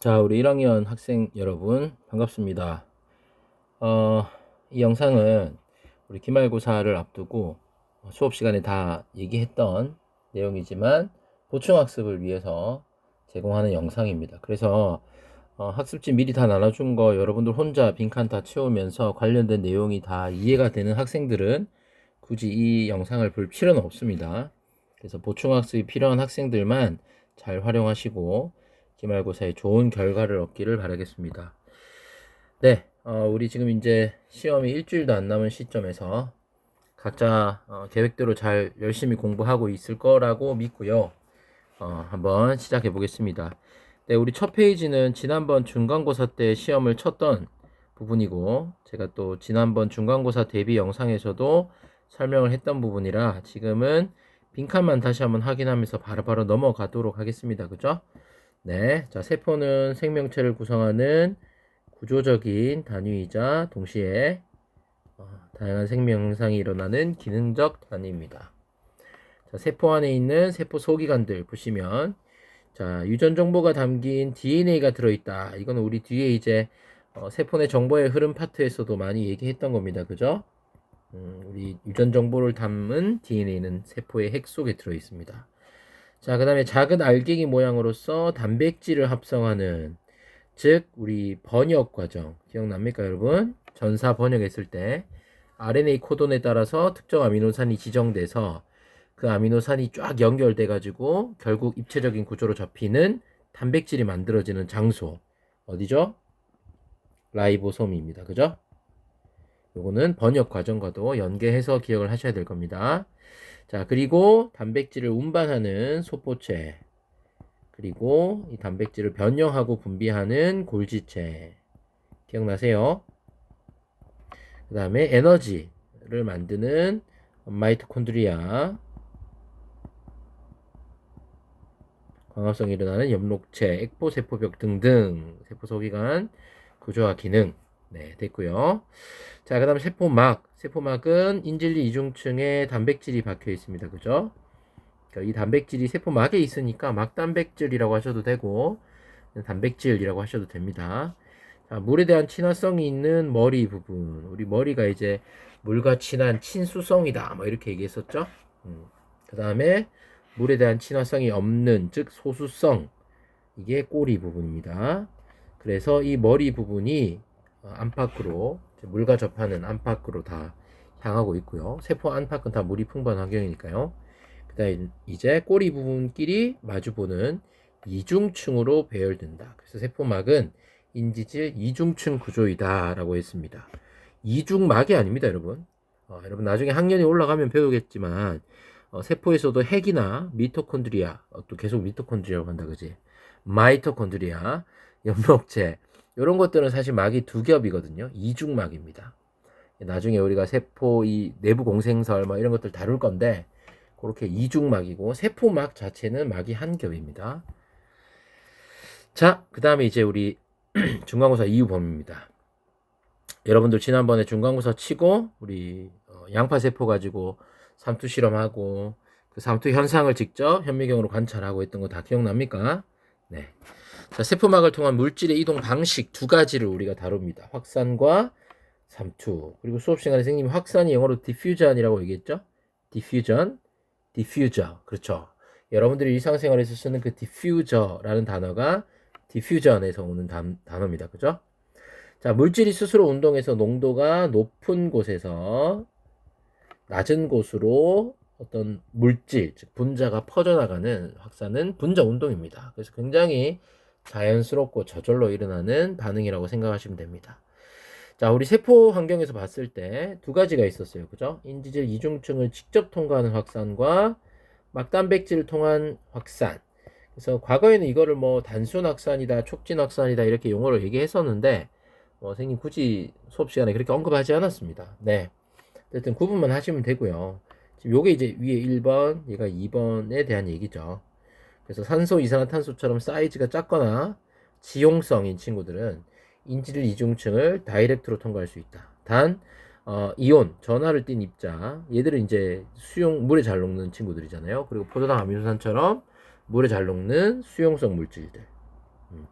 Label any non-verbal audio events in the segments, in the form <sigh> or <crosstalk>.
자, 우리 1학년 학생 여러분, 반갑습니다. 어, 이 영상은 우리 기말고사를 앞두고 수업 시간에 다 얘기했던 내용이지만 보충학습을 위해서 제공하는 영상입니다. 그래서 어, 학습지 미리 다 나눠준 거 여러분들 혼자 빈칸 다 채우면서 관련된 내용이 다 이해가 되는 학생들은 굳이 이 영상을 볼 필요는 없습니다. 그래서 보충학습이 필요한 학생들만 잘 활용하시고 기말고사에 좋은 결과를 얻기를 바라겠습니다. 네, 어, 우리 지금 이제 시험이 일주일도 안 남은 시점에서 각자 어, 계획대로 잘 열심히 공부하고 있을 거라고 믿고요. 어, 한번 시작해 보겠습니다. 네, 우리 첫 페이지는 지난번 중간고사 때 시험을 쳤던 부분이고, 제가 또 지난번 중간고사 대비 영상에서도 설명을 했던 부분이라 지금은 빈칸만 다시 한번 확인하면서 바로바로 넘어가도록 하겠습니다. 그죠? 네. 자, 세포는 생명체를 구성하는 구조적인 단위이자 동시에 어, 다양한 생명 현상이 일어나는 기능적 단위입니다. 자, 세포 안에 있는 세포 소기관들 보시면 자, 유전 정보가 담긴 DNA가 들어있다. 이거는 우리 뒤에 이제 어, 세포 내 정보의 흐름 파트에서도 많이 얘기했던 겁니다. 그죠? 음, 우리 유전 정보를 담은 DNA는 세포의 핵 속에 들어 있습니다. 자, 그 다음에 작은 알갱이 모양으로서 단백질을 합성하는, 즉, 우리 번역 과정. 기억납니까, 여러분? 전사 번역했을 때, RNA 코돈에 따라서 특정 아미노산이 지정돼서 그 아미노산이 쫙 연결돼가지고 결국 입체적인 구조로 잡히는 단백질이 만들어지는 장소. 어디죠? 라이보솜입니다. 그죠? 요거는 번역 과정과도 연계해서 기억을 하셔야 될 겁니다. 자, 그리고 단백질을 운반하는 소포체. 그리고 이 단백질을 변형하고 분비하는 골지체. 기억나세요? 그 다음에 에너지를 만드는 마이토콘드리아. 광합성이 일어나는 엽록체, 액포세포벽 등등 세포 소기관 구조와 기능 네 됐고요. 자 그다음 세포막 세포막은 인질리 이중층에 단백질이 박혀 있습니다. 그죠? 그러니까 이 단백질이 세포막에 있으니까 막단백질이라고 하셔도 되고 단백질이라고 하셔도 됩니다. 자, 물에 대한 친화성이 있는 머리 부분. 우리 머리가 이제 물과 친한 친수성이다. 뭐 이렇게 얘기했었죠. 음. 그 다음에 물에 대한 친화성이 없는, 즉 소수성. 이게 꼬리 부분입니다. 그래서 이 머리 부분이 어, 안팎으로 물과 접하는 안팎으로 다 향하고 있고요. 세포 안팎은 다 물이 풍부한 환경이니까요. 그다음 이제 꼬리 부분끼리 마주보는 이중층으로 배열된다. 그래서 세포막은 인지질 이중층 구조이다라고 했습니다. 이중막이 아닙니다, 여러분. 어, 여러분 나중에 학년이 올라가면 배우겠지만 어, 세포에서도 핵이나 미토콘드리아, 어, 또 계속 미토콘드리아라고 한다, 그지? 마이토콘드리아, 엽록체, 이런 것들은 사실 막이 두 겹이거든요. 이중막입니다. 나중에 우리가 세포 이 내부 공생설 뭐 이런 것들 다룰 건데 그렇게 이중막이고 세포막 자체는 막이 한 겹입니다. 자, 그 다음에 이제 우리 <clears throat> 중간고사 이유 범위입니다. 여러분들 지난번에 중간고사 치고 우리 어, 양파 세포 가지고 삼투 실험하고 그 삼투 현상을 직접 현미경으로 관찰하고 했던 거 다 기억납니까? 네. 자, 세포막을 통한 물질의 이동 방식 두 가지를 우리가 다룹니다. 확산과 삼투. 그리고 수업 시간에 선생님이 확산이 영어로 diffusion이라고 얘기했죠? diffusion, diffuser. 그렇죠. 여러분들이 일상생활에서 쓰는 그 diffuser라는 단어가 diffusion에서 오는 단, 단어입니다. 그죠? 자, 물질이 스스로 운동해서 농도가 높은 곳에서 낮은 곳으로 어떤 물질, 즉 분자가 퍼져나가는 확산은 분자 운동입니다. 그래서 굉장히 자연스럽고 저절로 일어나는 반응이라고 생각하시면 됩니다. 자, 우리 세포 환경에서 봤을 때 두 가지가 있었어요. 그죠? 인지질 이중층을 직접 통과하는 확산과 막단백질을 통한 확산. 그래서 과거에는 이거를 뭐 단순 확산이다, 촉진 확산이다 이렇게 용어를 얘기했었는데 뭐 선생님 굳이 수업 시간에 그렇게 언급하지 않았습니다. 네. 어쨌든 구분만 하시면 되고요. 지금 요게 이제 위에 1번, 얘가 2번에 대한 얘기죠. 그래서 산소, 이산화탄소처럼 사이즈가 작거나 지용성인 친구들은 인질 이중층을 다이렉트로 통과할 수 있다. 단 어, 이온, 전하를 띤 입자, 얘들은 이제 수용 물에 잘 녹는 친구들이잖아요. 그리고 포도당 아미노산처럼 물에 잘 녹는 수용성 물질들. 음.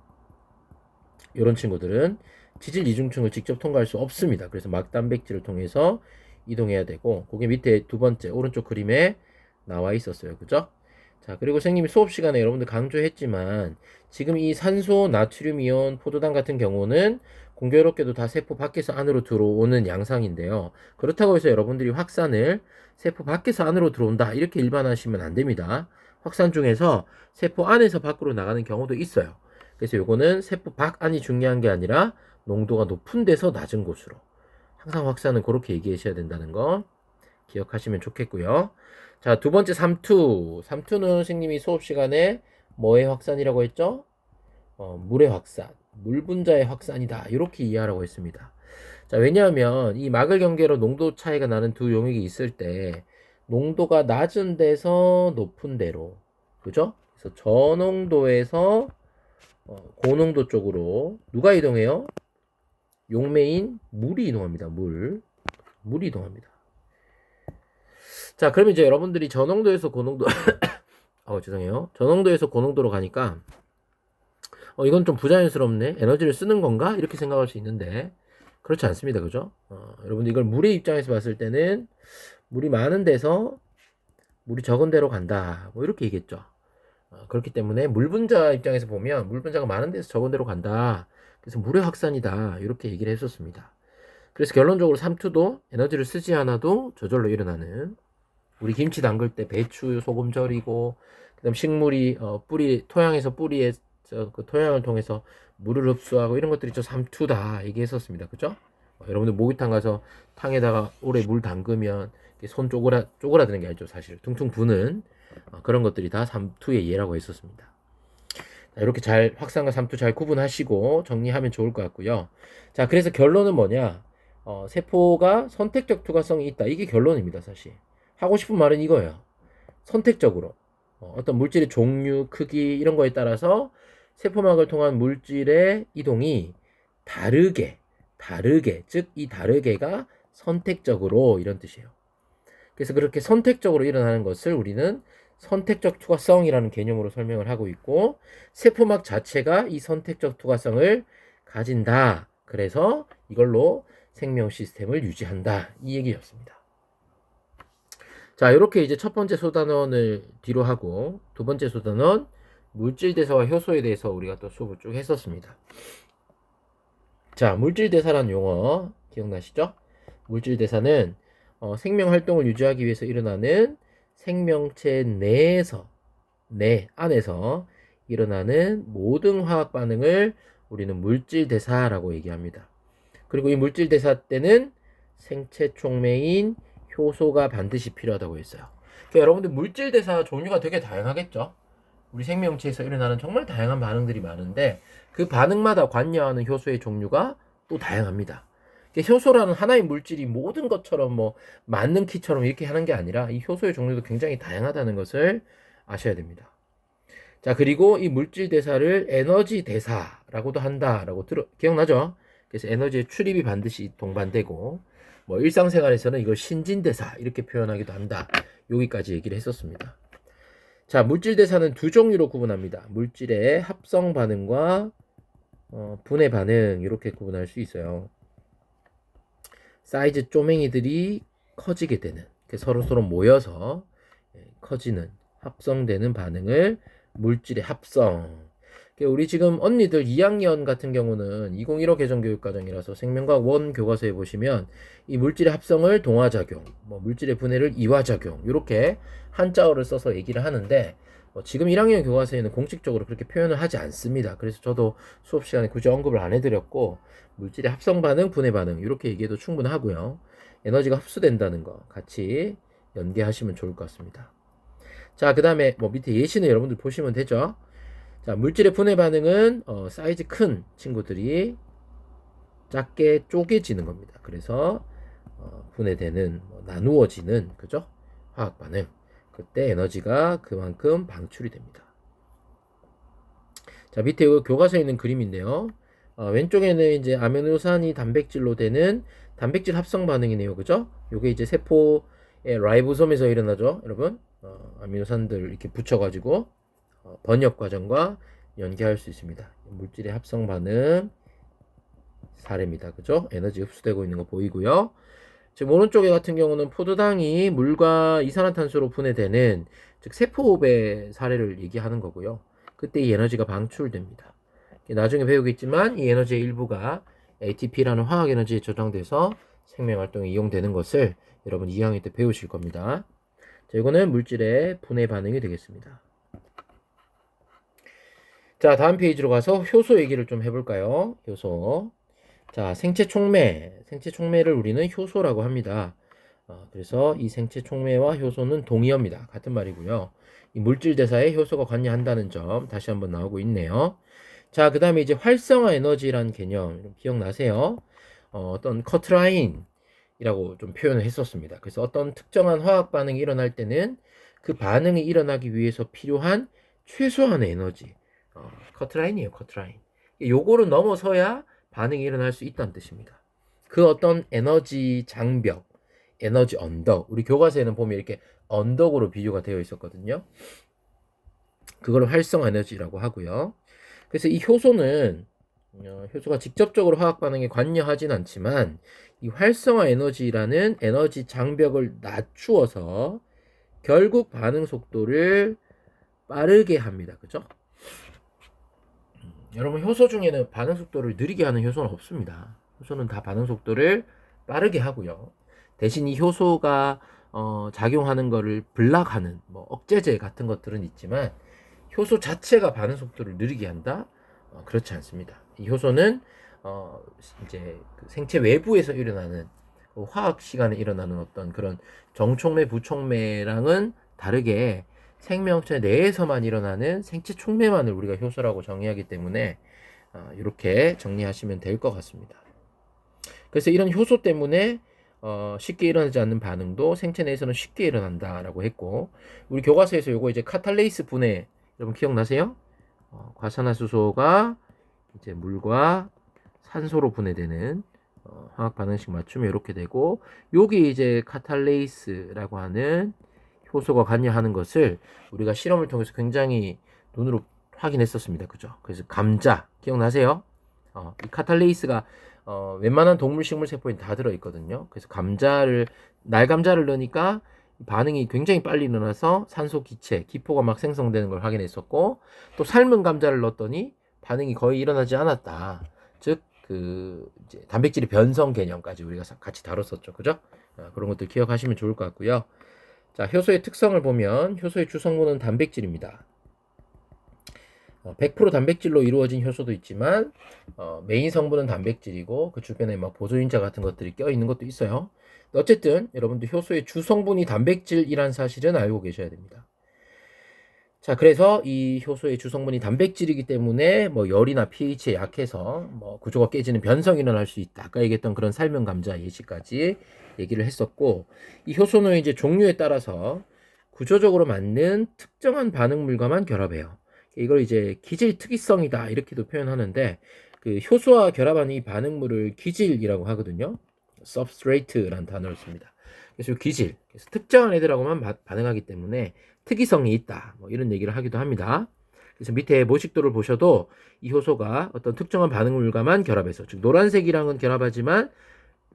이런 친구들은 지질 이중층을 직접 통과할 수 없습니다. 그래서 막 단백질을 통해서 이동해야 되고 거기 밑에 두 번째 오른쪽 그림에 나와 있었어요. 그죠? 자, 그리고 선생님이 수업 시간에 여러분들 강조했지만 지금 이 산소 나트륨 이온 포도당 같은 경우는 공교롭게도 다 세포 밖에서 안으로 들어오는 양상인데요. 그렇다고 해서 여러분들이 확산을 세포 밖에서 안으로 들어온다 이렇게 일반화하시면 안 됩니다. 확산 중에서 세포 안에서 밖으로 나가는 경우도 있어요. 그래서 요거는 세포 밖 안이 중요한 게 아니라 농도가 높은 데서 낮은 곳으로 항상 확산은 그렇게 얘기하셔야 된다는 거 기억하시면 좋겠고요. 자, 두 번째 삼투. 삼투는 선생님이 수업 시간에 뭐의 확산이라고 했죠? 어, 물의 확산. 물 분자의 확산이다. 이렇게 이해하라고 했습니다. 자, 왜냐하면 이 막을 경계로 농도 차이가 나는 두 용액이 있을 때 농도가 낮은 데서 높은 데로 그죠? 그래서 저농도에서 어, 고농도 쪽으로 누가 이동해요? 용매인 물이 이동합니다. 물. 물이 이동합니다. 자, 그러면 이제 여러분들이 저농도에서 고농도, <coughs> 어, 죄송해요. 저농도에서 고농도로 가니까, 어, 이건 좀 부자연스럽네. 에너지를 쓰는 건가? 이렇게 생각할 수 있는데, 그렇지 않습니다. 그죠? 어, 여러분들 이걸 물의 입장에서 봤을 때는, 물이 많은 데서 물이 적은 데로 간다. 뭐, 이렇게 얘기했죠. 어, 그렇기 때문에 물 분자 입장에서 보면, 물 분자가 많은 데서 적은 데로 간다. 그래서 물의 확산이다. 이렇게 얘기를 했었습니다. 그래서 결론적으로 삼투도 에너지를 쓰지 않아도 저절로 일어나는 우리 김치 담글 때 배추 소금 절이고 그다음 식물이 어, 뿌리 토양에서 뿌리에 저, 그 토양을 통해서 물을 흡수하고 이런 것들이 저 삼투다 얘기했었습니다. 그죠? 어, 여러분들 목욕탕 가서 탕에다가 오래 물 담그면 손 쪼그라 쪼그라드는 게 아니죠 사실 퉁퉁 부는 어, 그런 것들이 다 삼투의 예라고 했었습니다. 자, 이렇게 잘 확산과 삼투 잘 구분하시고 정리하면 좋을 것 같고요. 자 그래서 결론은 뭐냐? 어, 세포가 선택적 투과성이 있다. 이게 결론입니다 사실. 하고 싶은 말은 이거예요. 선택적으로 어, 떤 물질의 종류, 크기 이런 거에 따라서 세포막을 통한 물질의 이동이 다르게, 다르게, 즉 이 다르게가 선택적으로 이런 뜻이에요. 그래서 그렇게 선택적으로 일어나는 것을 우리는 선택적 투과성이라는 개념으로 설명을 하고 있고 세포막 자체가 이 선택적 투과성을 가진다. 그래서 이걸로 생명 시스템을 유지한다. 이 얘기였습니다. 자, 이렇게 이제 첫 번째 소단원을 뒤로 하고 두 번째 소단원 물질 대사와 효소에 대해서 우리가 또 수업을 쭉 했었습니다. 자, 물질 대사란 용어 기억나시죠? 물질 대사는 어, 생명 활동을 유지하기 위해서 일어나는 생명체 내에서 내 안에서 일어나는 모든 화학 반응을 우리는 물질 대사라고 얘기합니다. 그리고 이 물질 대사 때는 생체 촉매인 효소가 반드시 필요하다고 했어요. 그러니까 여러분들 물질 대사 종류가 되게 다양하겠죠. 우리 생명체에서 일어나는 정말 다양한 반응들이 많은데 그 반응마다 관여하는 효소의 종류가 또 다양합니다. 그러니까 효소라는 하나의 물질이 모든 것처럼 뭐 맞는 키처럼 이렇게 하는 게 아니라 이 효소의 종류도 굉장히 다양하다는 것을 아셔야 됩니다. 자, 그리고 이 물질 대사를 에너지 대사라고도 한다라고 들어 기억나죠? 그래서 에너지의 출입이 반드시 동반되고 뭐 일상생활에서는 이걸 신진대사 이렇게 표현하기도 한다. 여기까지 얘기를 했었습니다. 자, 물질대사는 두 종류로 구분합니다. 물질의 합성 반응과 어, 분해 반응 이렇게 구분할 수 있어요. 사이즈 쪼맹이들이 커지게 되는 서로 서로 모여서 예, 커지는 합성되는 반응을 물질의 합성 우리 지금 언니들 2학년 같은 경우는 2015 개정 교육 과정이라서 생명과학 원 교과서에 보시면 이 물질의 합성을 동화작용, 뭐 물질의 분해를 이화작용 이렇게 한자어를 써서 얘기를 하는데 뭐 지금 1학년 교과서에는 공식적으로 그렇게 표현을 하지 않습니다. 그래서 저도 수업 시간에 굳이 언급을 안 해드렸고 물질의 합성 반응, 분해 반응 이렇게 얘기해도 충분하고요. 에너지가 흡수된다는 거 같이 연계하시면 좋을 것 같습니다. 자, 그 다음에 뭐 밑에 예시는 여러분들 보시면 되죠. 자, 물질의 분해 반응은 어, 사이즈 큰 친구들이 작게 쪼개지는 겁니다. 그래서 어, 분해되는 뭐, 나누어지는 그죠? 화학 반응. 그때 에너지가 그만큼 방출이 됩니다. 자, 밑에 교과서에 있는 그림인데요. 어, 왼쪽에는 이제 아미노산이 단백질로 되는 단백질 합성 반응이네요. 그죠? 요게 이제 세포의 라이보솜에서 일어나죠. 여러분. 어, 아미노산들 이렇게 붙여가지고 어, 번역 과정과 연계할 수 있습니다. 물질의 합성 반응, 사례입니다. 그죠? 에너지 흡수되고 있는 거 보이고요. 지금 오른쪽에 같은 경우는 포도당이 물과 이산화탄소로 분해되는 즉 세포호흡의 사례를 얘기하는 거고요. 그때 이 에너지가 방출됩니다. 나중에 배우겠지만 이 에너지의 일부가 ATP라는 화학 에너지에 저장돼서 생명 활동에 이용되는 것을 여러분 2학년 때 배우실 겁니다. 자, 이거는 물질의 분해 반응이 되겠습니다. 자, 다음 페이지로 가서 효소 얘기를 좀 해볼까요? 효소. 자, 생체 촉매. 생체 촉매를 우리는 효소라고 합니다. 어, 그래서 이 생체 촉매와 효소는 동의어입니다. 같은 말이고요. 이 물질 대사에 효소가 관여한다는 점 다시 한번 나오고 있네요. 자, 그 다음에 이제 활성화 에너지라는 개념 기억나세요? 어, 어떤 커트라인이라고 좀 표현을 했었습니다. 그래서 어떤 특정한 화학 반응이 일어날 때는 그 반응이 일어나기 위해서 필요한 최소한의 에너지. 어, 커트라인이에요, 커트라인. 요거를 넘어서야 반응이 일어날 수 있다는 뜻입니다. 그 어떤 에너지 장벽, 에너지 언덕, 우리 교과서에는 보면 이렇게 언덕으로 비교가 되어 있었거든요. 그걸 활성화 에너지라고 하고요. 그래서 이 효소는 어, 효소가 직접적으로 화학 반응에 관여하진 않지만 이 활성화 에너지라는 에너지 장벽을 낮추어서 결국 반응 속도를 빠르게 합니다. 그죠? 음, 여러분 효소 중에는 반응 속도를 느리게 하는 효소는 없습니다. 효소는 다 반응 속도를 빠르게 하고요. 대신 이 효소가 어, 작용하는 거를 블락하는 뭐 억제제 같은 것들은 있지만 효소 자체가 반응 속도를 느리게 한다? 어, 그렇지 않습니다. 이 효소는 어, 이제 그 생체 외부에서 일어나는 그 화학 시간에 일어나는 어떤 그런 정촉매, 부촉매랑은 다르게 생명체 내에서만 일어나는 생체 촉매만을 우리가 효소라고 정의하기 때문에 어, 이렇게 정리하시면 될 것 같습니다. 그래서 이런 효소 때문에 어, 쉽게 일어나지 않는 반응도 생체 내에서는 쉽게 일어난다라고 했고 우리 교과서에서 요거 이제 카탈레이스 분해 여러분 기억나세요? 어, 과산화수소가 이제 물과 산소로 분해되는 어, 화학 반응식 맞추면 이렇게 되고 여기 이제 카탈레이스라고 하는 효소가 관여하는 것을 우리가 실험을 통해서 굉장히 눈으로 확인했었습니다. 그죠? 그래서 감자 기억나세요? 어, 이 카탈레이스가 어, 웬만한 동물 식물 세포에 다 들어 있거든요. 그래서 감자를 날 감자를 넣으니까 반응이 굉장히 빨리 일어나서 산소 기체, 기포가 막 생성되는 걸 확인했었고 또 삶은 감자를 넣었더니 반응이 거의 일어나지 않았다. 즉그 단백질의 변성 개념까지 우리가 같이 다뤘었죠. 그죠? 아, 그런 것들 기억하시면 좋을 것 같고요. 자, 효소의 특성을 보면 효소의 주성분은 단백질입니다. 100% 어, 단백질로 이루어진 효소도 있지만 어, 메인 성분은 단백질이고 그 주변에 막 보조인자 같은 것들이 껴 있는 것도 있어요. 어쨌든 여러분들 효소의 주 성분이 단백질이란 사실은 알고 계셔야 됩니다. 자, 그래서 이 효소의 주성분이 단백질이기 때문에 뭐 열이나 pH에 약해서 뭐 구조가 깨지는 변성이 일어날 수 있다. 아까 얘기했던 그런 삶은 감자 예시까지 얘기를 했었고 이 효소는 이제 종류에 따라서 구조적으로 맞는 특정한 반응물과만 결합해요. 이걸 이제 기질 특이성이다 이렇게도 표현하는데 그 효소와 결합하는 이 반응물을 기질이라고 하거든요. substrate라는 단어를 씁니다. 그래서 기질, 그래서 특정한 애들하고만 바, 반응하기 때문에 특이성이 있다. 뭐 이런 얘기를 하기도 합니다. 그래서 밑에 모식도를 보셔도 이 효소가 어떤 특정한 반응물과만 결합해서 즉 노란색이랑은 결합하지만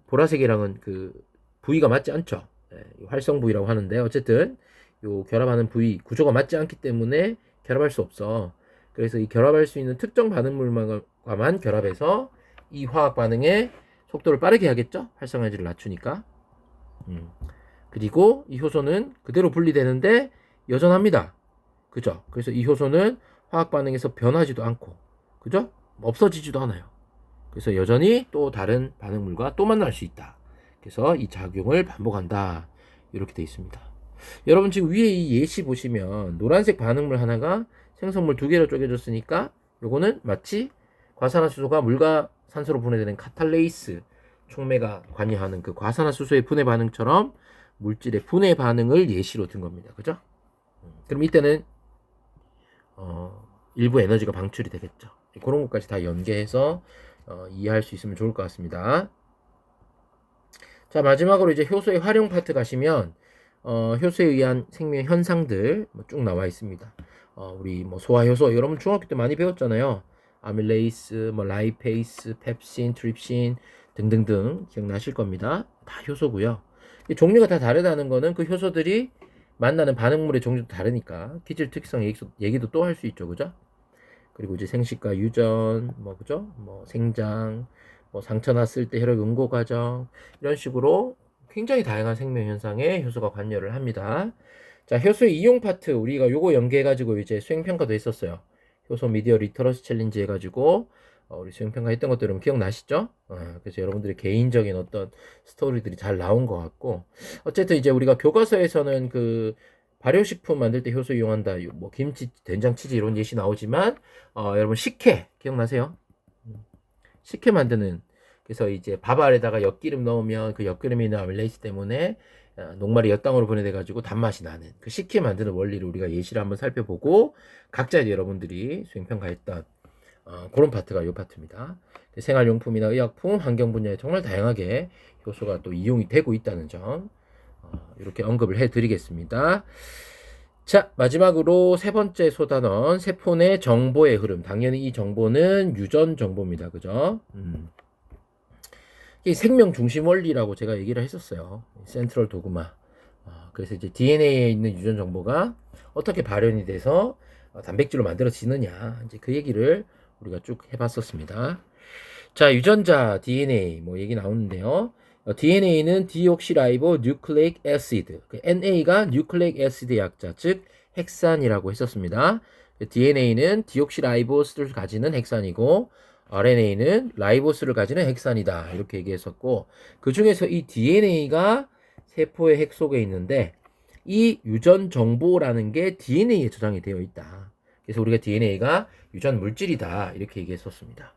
보라색이랑은 그 부위가 맞지 않죠. 네, 활성 부위라고 하는데 어쨌든 요 결합하는 부위 구조가 맞지 않기 때문에 결합할 수 없어. 그래서 이 결합할 수 있는 특정 반응물과만 결합해서 이 화학 반응의 속도를 빠르게 하겠죠? 활성화질을 낮추니까. 음. 그리고 이 효소는 그대로 분리되는데 여전합니다. 그죠? 그래서 이 효소는 화학 반응에서 변하지도 않고, 그죠? 없어지지도 않아요. 그래서 여전히 또 다른 반응물과 또 만날 수 있다. 그래서 이 작용을 반복한다. 이렇게 되어 있습니다. 여러분 지금 위에 이 예시 보시면 노란색 반응물 하나가 생성물 두 개로 쪼개졌으니까 요거는 마치 과산화수소가 물과 산소로 분해되는 카탈레이스 촉매가 관여하는 그 과산화수소의 분해 반응처럼 물질의 분해 반응을 예시로 든 겁니다. 그죠? 음, 그럼 이때는 어, 일부 에너지가 방출이 되겠죠. 그런 것까지 다 연계해서 어, 이해할 수 있으면 좋을 것 같습니다. 자 마지막으로 이제 효소의 활용 파트 가시면 어, 효소에 의한 생명 현상들 뭐쭉 나와 있습니다. 어, 우리 뭐 소화 효소 여러분 중학교 때 많이 배웠잖아요. 아밀레이스, 뭐 라이페이스, 펩신, 트립신 등등등 기억나실 겁니다. 다 효소고요. 이 종류가 다 다르다는 거는 그 효소들이 만나는 반응물의 종류도 다르니까 기질 특성 얘기도, 또 할 수 있죠, 그죠? 그리고 이제 생식과 유전, 뭐 그죠? 뭐 생장, 뭐 상처 났을 때 혈액 응고 과정 이런 식으로 굉장히 다양한 생명 현상에 효소가 관여를 합니다. 자, 효소 이용 파트 우리가 요거 연계해 가지고 이제 수행 평가도 했었어요. 효소 미디어 리터러스 챌린지 해 가지고 어, 우리 수행 평가 했던 것들 여러분 기억나시죠? 어, 그래서 여러분들의 개인적인 어떤 스토리들이 잘 나온 것 같고 어쨌든 이제 우리가 교과서에서는 그 발효식품 만들 때 효소 이용한다. 뭐 김치, 된장, 치즈 이런 예시 나오지만 어, 여러분 식혜 기억나세요? 식혜 만드는 그래서 이제 밥 알에다가 엿기름 넣으면 그 엿기름이 있는 아밀레이스 때문에 어, 녹말이 엿당으로 분해돼 가지고 단맛이 나는 그 식혜 만드는 원리를 우리가 예시를 한번 살펴보고 각자 여러분들이 수행평가했던 어, 그런 파트가 이 파트입니다. 생활용품이나 의약품, 환경 분야에 정말 다양하게 효소가 또 이용이 되고 있다는 점 어, 이렇게 언급을 해드리겠습니다. 자 마지막으로 세 번째 소단원 내 정보의 흐름. 당연히 이 정보는 유전 정보입니다. 그죠? 음. 이게 생명 중심 원리라고 제가 얘기를 했었어요. 센트럴 도그마. 어, 그래서 이제 DNA에 있는 유전 정보가 어떻게 발현이 돼서 어, 단백질로 만들어지느냐 이제 그 얘기를 우리가 쭉 해봤었습니다. 자 유전자 DNA 뭐 얘기 나오는데요. 어, DNA는 디옥시라이보 뉴클레익 애시드. 그 NA가 뉴클레익 애시드 약자 즉 핵산이라고 했었습니다. DNA는 디옥시라이보스를 가지는 핵산이고 RNA는 라이보스를 가지는 핵산이다. 이렇게 얘기했었고 그 중에서 이 DNA가 세포의 핵 속에 있는데 이 유전 정보라는 게 DNA에 저장이 되어 있다. 그래서 우리가 DNA가 유전 물질이다. 이렇게 얘기했었습니다.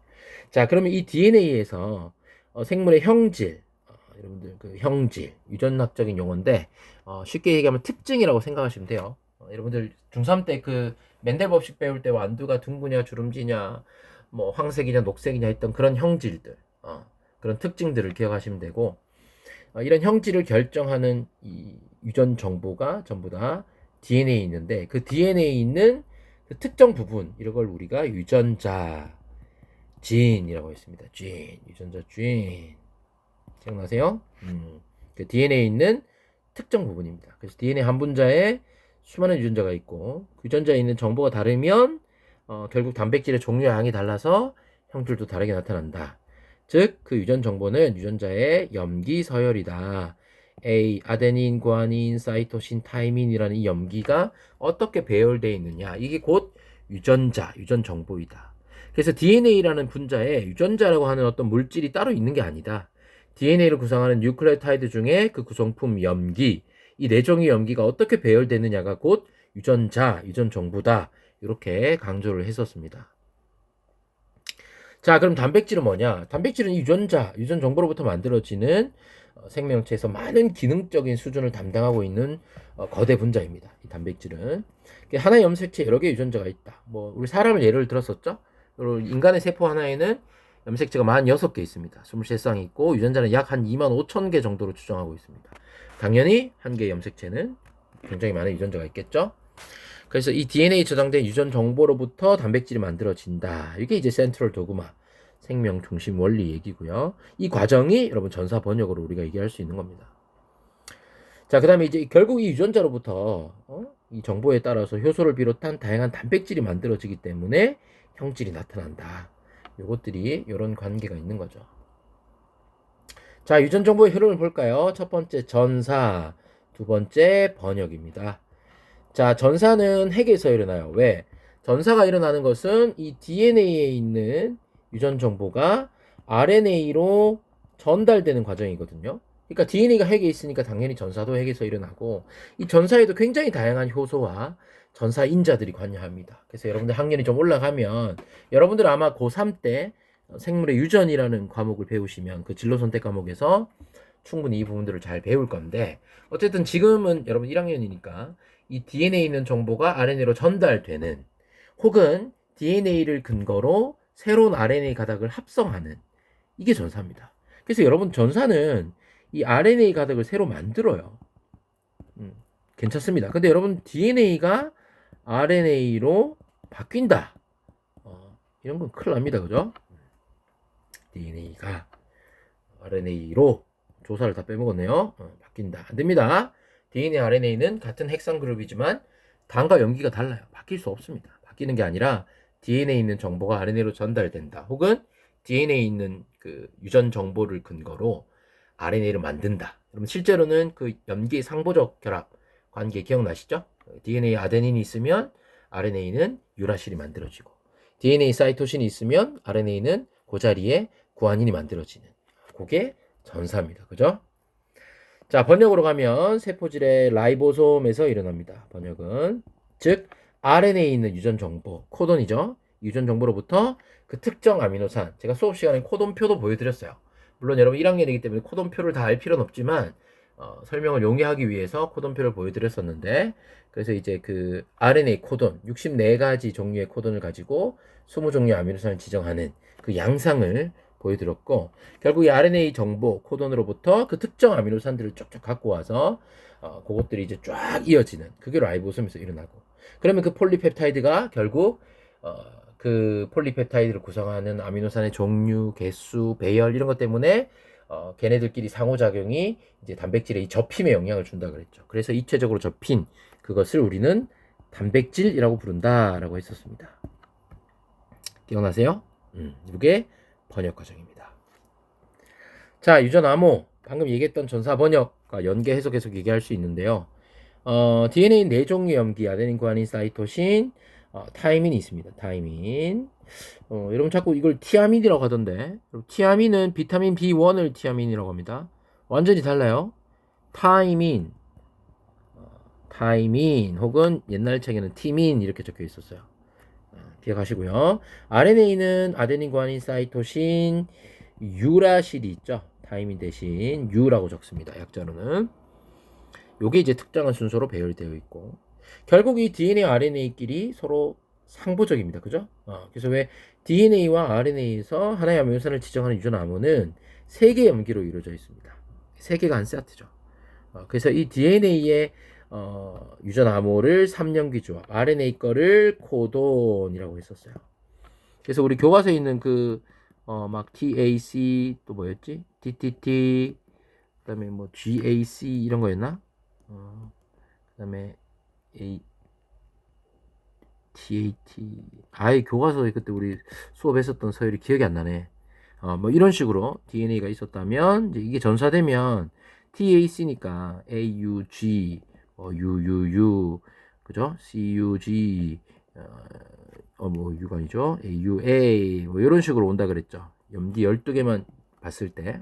자, 그러면 이 DNA에서 어, 생물의 형질, 어, 여러분들 그 형질, 유전학적인 용어인데 어, 쉽게 얘기하면 특징이라고 생각하시면 돼요. 어, 여러분들 중3 때 그 맨델 법칙 배울 때 완두가 둥구냐 주름지냐 뭐 황색이냐 녹색이냐 했던 그런 형질들, 어, 그런 특징들을 기억하시면 되고 어, 이런 형질을 결정하는 이 유전 정보가 전부 다 DNA에 있는데 그 DNA에 있는 그 특정 부분 이런 걸 우리가 유전자 진이라고 했습니다. 진 유전자 진 기억나세요? 음, 그 DNA에 있는 특정 부분입니다. 그래서 DNA 한 분자에 수많은 유전자가 있고 그 유전자에 있는 정보가 다르면 어, 결국 단백질의 종류와 양이 달라서 형질도 다르게 나타난다. 즉, 그 유전 정보는 유전자의 염기 서열이다. A, 아데닌, 구아닌, 사이토신, 타이민이라는 이 염기가 어떻게 배열되어 있느냐. 이게 곧 유전자, 유전 정보이다. 그래서 DNA라는 분자에 유전자라고 하는 어떤 물질이 따로 있는 게 아니다. DNA를 구성하는 뉴클레오타이드 중에 그 구성품 염기, 이 내종의 염기가 어떻게 배열되느냐가 곧 유전자, 유전 정보다. 이렇게 강조를 했었습니다. 자, 그럼 단백질은 뭐냐? 단백질은 유전자, 유전 정보로부터 만들어지는 어, 생명체에서 많은 기능적인 수준을 담당하고 있는 어, 거대 분자입니다. 이 단백질은 하나의 염색체 여러 개의 유전자가 있다. 뭐 우리 사람을 예를 들었었죠. 그리고 인간의 세포 하나에는 염색체가 46개 있습니다. 23쌍이 있고 유전자는 약 한 2만 5천 개 정도로 추정하고 있습니다. 당연히 한 개의 염색체는 굉장히 많은 유전자가 있겠죠. 그래서 이 DNA 저장된 유전 정보로부터 단백질이 만들어진다. 이게 이제 센트럴 도그마 생명 중심 원리 얘기고요. 이 과정이 여러분 전사 번역으로 우리가 얘기할 수 있는 겁니다. 자, 그다음에 이제 결국 이 유전자로부터 어? 이 정보에 따라서 효소를 비롯한 다양한 단백질이 만들어지기 때문에 형질이 나타난다. 요것들이 이런 관계가 있는 거죠. 자, 유전 정보의 흐름을 볼까요? 첫 번째 전사, 두 번째 번역입니다. 자, 전사는 핵에서 일어나요. 왜? 전사가 일어나는 것은 이 DNA에 있는 유전 정보가 RNA로 전달되는 과정이거든요. 그러니까 DNA가 핵에 있으니까 당연히 전사도 핵에서 일어나고 이 전사에도 굉장히 다양한 효소와 전사 인자들이 관여합니다. 그래서 여러분들 학년이 좀 올라가면 여러분들 아마 고3 때 생물의 유전이라는 과목을 배우시면 그 진로 선택 과목에서 충분히 이 부분들을 잘 배울 건데 어쨌든 지금은 여러분 1학년이니까 이 DNA에 있는 정보가 RNA로 전달되는 혹은 DNA를 근거로 새로운 RNA 가닥을 합성하는 이게 전사입니다. 그래서 여러분 전사는 이 RNA 가닥을 새로 만들어요. 음, 괜찮습니다. 근데 여러분 DNA가 RNA로 바뀐다. 어, 이런 건 큰일 납니다. 그죠? DNA가 RNA로 조사를 다 빼먹었네요. 어, 바뀐다. 안 됩니다. DNA, RNA는 같은 핵산 그룹이지만 당과 염기가 달라요. 바뀔 수 없습니다. 바뀌는 게 아니라 DNA에 있는 정보가 RNA로 전달된다. 혹은 DNA에 있는 그 유전 정보를 근거로 RNA를 만든다. 그러면 실제로는 그 염기 상보적 결합 관계 기억나시죠? DNA 아데닌이 있으면 RNA는 유라실이 만들어지고 DNA 사이토신이 있으면 RNA는 그 자리에 구아닌이 만들어지는 그게 전사입니다. 그죠? 자, 번역으로 가면 세포질의 라이보솜에서 일어납니다. 번역은 즉 RNA에 있는 유전 정보, 코돈이죠. 유전 정보로부터 그 특정 아미노산, 제가 수업 시간에 코돈표도 보여드렸어요. 물론 여러분 1학년이기 때문에 코돈표를 다 알 필요는 없지만 어, 설명을 용이하기 위해서 코돈표를 보여드렸었는데 그래서 이제 그 RNA 코돈 64가지 종류의 코돈을 가지고 20종류의 아미노산을 지정하는 그 양상을 보여드렸고 결국 이 RNA 정보 코돈으로부터 그 특정 아미노산들을 쭉쭉 갖고 와서 어, 그것들이 이제 쫙 이어지는 그게 라이보솜에서 일어나고 그러면 그 폴리펩타이드가 결국 어, 그 폴리펩타이드를 구성하는 아미노산의 종류, 개수, 배열 이런 것 때문에 어, 걔네들끼리 상호작용이 이제 단백질의 이 접힘에 영향을 준다 그랬죠. 그래서 입체적으로 접힌 그것을 우리는 단백질이라고 부른다라고 했었습니다. 기억나세요? 음, 이게 번역 과정입니다. 자, 유전 암호 방금 얘기했던 전사 번역과 연계해서 계속 얘기할 수 있는데요. 어, DNA 네 종류 염기 아데닌, 구아닌, 사이토신, 어, 타이민이 있습니다. 타이민. 어, 여러분 자꾸 이걸 티아민이라고 하던데. 티아민은 비타민 B1을 티아민이라고 합니다. 완전히 달라요. 타이민, 어, 타이민 혹은 옛날 책에는 티민 이렇게 적혀 있었어요. 어, 기억하시고요. RNA는 아데닌, 구아닌, 사이토신, 유라실이 있죠. 타이민 대신 유라고 적습니다. 약자로는. 요게 이제 특정한 순서로 배열되어 있고 결국 이 DNA, RNA끼리 서로 상보적입니다. 그죠? 어, 그래서 왜 DNA와 RNA에서 하나의 아미노산을 지정하는 유전 암호는 세 개의 염기로 이루어져 있습니다. 세 개가 한 세트죠. 어, 그래서 이 DNA의 어, 유전 암호를 3염기 조합, RNA 거를 코돈이라고 했었어요. 그래서 우리 교과서에 있는 그, 어, 막 TAC, 또 뭐였지? TTT, 그 다음에 뭐 GAC 이런 거였나? 어, 그 다음에 A, TAT. 아예 교과서에 그때 우리 수업했었던 서열이 기억이 안 나네. 어, 뭐 이런 식으로 DNA가 있었다면, 이게 전사되면 TAC니까 AUG, 어, UUU, 그죠? CUG, 어, 어, 뭐, U가 아니죠? AUA, 뭐, 이런 식으로 온다 그랬죠. 염기 12개만 봤을 때.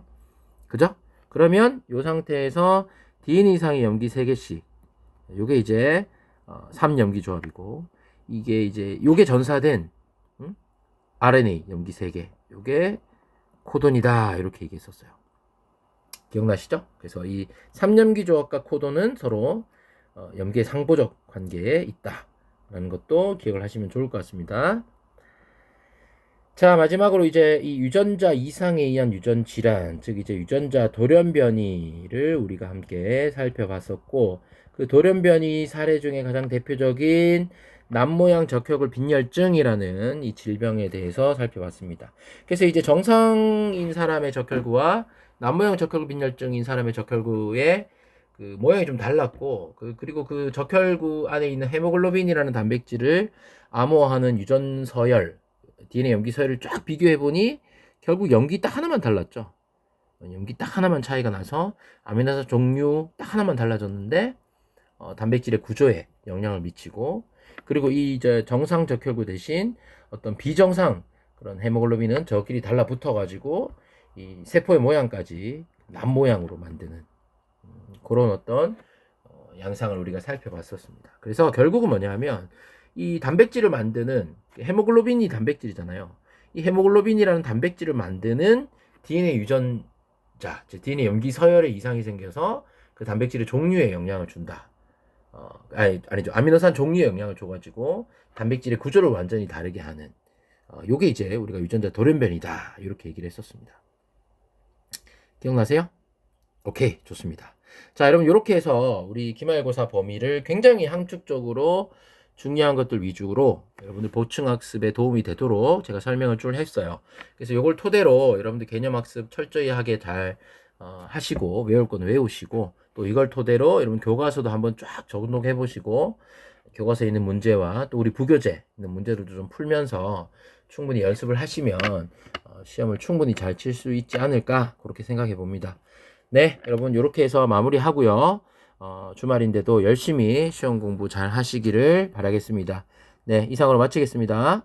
그죠? 그러면 이 상태에서 DNA 이상의 염기 3개씩. 요게 이제, 어, 3염기 조합이고, 이게 이제, 요게 전사된, 음? RNA 염기 3개. 요게 코돈이다. 이렇게 얘기했었어요. 기억나시죠? 그래서 이 3염기 조합과 코돈은 서로 어, 염기의 상보적 관계에 있다. 라는 것도 기억을 하시면 좋을 것 같습니다. 자, 마지막으로 이제 이 유전자 이상에 의한 유전 질환, 즉 이제 유전자 돌연변이를 우리가 함께 살펴봤었고, 그 돌연변이 사례 중에 가장 대표적인 남모양 적혈구 빈혈증이라는 이 질병에 대해서 살펴봤습니다. 그래서 이제 정상인 사람의 적혈구와 남모양 적혈구 빈혈증인 사람의 적혈구의 그 모양이 좀 달랐고 그 그리고 그 적혈구 안에 있는 헤모글로빈이라는 단백질을 암호화하는 유전 서열 DNA 염기 서열을 쫙 비교해 보니 결국 염기 딱 하나만 달랐죠. 염기 딱 하나만 차이가 나서 아미노산 종류 딱 하나만 달라졌는데 어, 단백질의 구조에 영향을 미치고 그리고 이 이제 정상 적혈구 대신 어떤 비정상 그런 헤모글로빈은 저끼리 달라붙어 가지고 이 세포의 모양까지 남 모양으로 만드는 음, 그런 어떤 어, 양상을 우리가 살펴봤었습니다. 그래서 결국은 뭐냐면 이 단백질을 만드는 헤모글로빈이 단백질이잖아요. 이 헤모글로빈이라는 단백질을 만드는 DNA 유전자, 즉 DNA 염기 서열에 이상이 생겨서 그 단백질의 종류에 영향을 준다. 어, 아니, 아니죠. 아미노산 종류에 영향을 줘가지고 단백질의 구조를 완전히 다르게 하는. 어, 요게 이제 우리가 유전자 돌연변이다. 이렇게 얘기를 했었습니다. 기억나세요? 오케이, 좋습니다. 자, 여러분, 이렇게 해서 우리 기말고사 범위를 굉장히 함축적으로 중요한 것들 위주로 여러분들 보충 학습에 도움이 되도록 제가 설명을 좀 했어요. 그래서 이걸 토대로 여러분들 개념 학습 철저히 하게 잘 어, 하시고 외울 건 외우시고 또 이걸 토대로 여러분 교과서도 한번 쫙 정독해 보시고 교과서에 있는 문제와 또 우리 부교재 있는 문제들도 좀 풀면서 충분히 연습을 하시면 어, 시험을 충분히 잘 칠 수 있지 않을까 그렇게 생각해 봅니다. 네, 여러분 이렇게 해서 마무리하고요. 어, 주말인데도 열심히 시험 공부 잘 하시기를 바라겠습니다. 네, 이상으로 마치겠습니다.